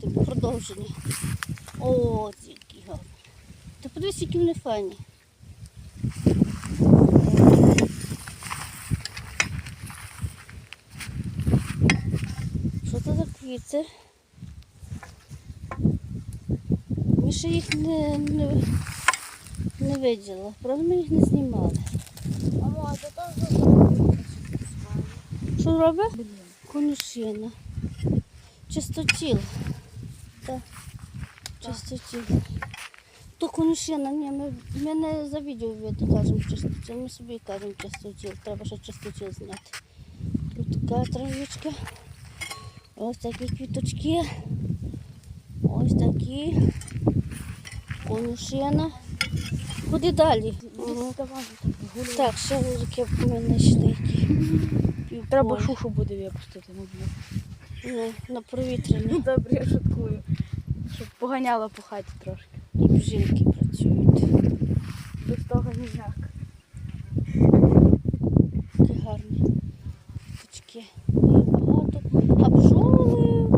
квіти, продовження. О, які гарні. Ти подивись, які вони файні. Що це за квіти? Ми ще їх не, не, не виділа. Правда, ми їх не знімали. Мамо, це теж Що робить? Конюшина. Чистотіл. Так. Чистотіл. То конюшина, ні, ми, ми не за відео кажемо чистотіл, ми собі кажемо чистотіл. Треба ще чистотіл зняти. Тут така травичка. Ось такі квіточки. Ось такі. Конюшина. Куди далі? Мгм. Так, ще які ми знайшли. які Треба шушу буде випустити. ну. Ну, на провітряні. Добре, я шуткую. Щоб поганяло по хаті трошки. І бжілки працюють. Без того ніяк. Такі гарні птички. Їх багато. А бджоли.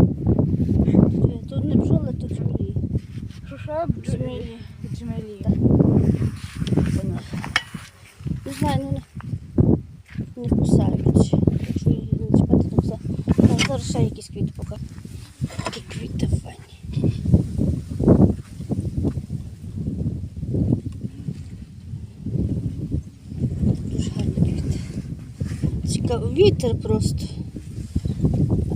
Тут не бджоли, тут змії. Шуша Змії. джмелі. Не знаю, ну не, не кусають. Якщо її не чіпати, то все. Так, зараз ще якісь квіти поки. Такі квіти файні. Дуже гарні квіти. Цікаво, вітер просто.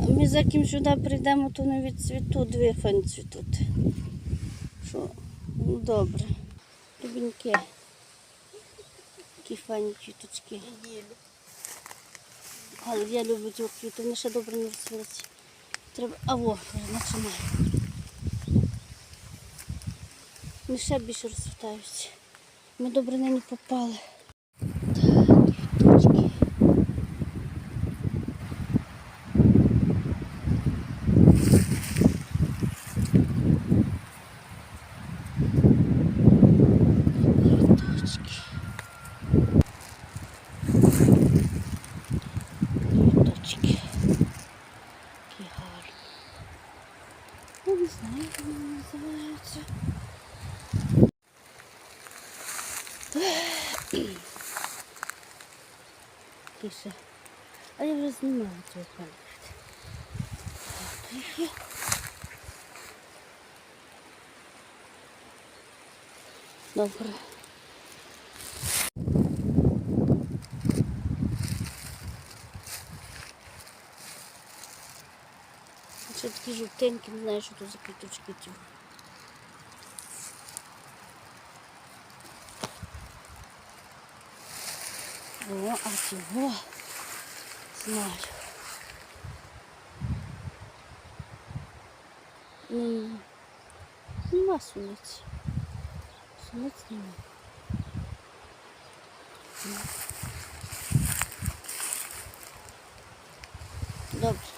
Ми за ким сюди прийдемо, то не відцвітуть, дві файні цвітуть. Що? Ну, добре. Рубіньки. Такі файні квіточки. Але я люблю ті квіти, вони ще добре не розцвілися. Треба. А во, починаю. Вони ще більше розцвітаються. Ми добре на не попали. Так, квіточки. Квіточки. Квіточки. Які гарні. Я не знаю, як вони називаються. Тише. А я вже знімала цю пам'ять. Добре. Ще такі жовтенькі, не знаю, що тут за квіточки ті. О, а цього знаю. М, Нема суниць. Суниць нема. Добре.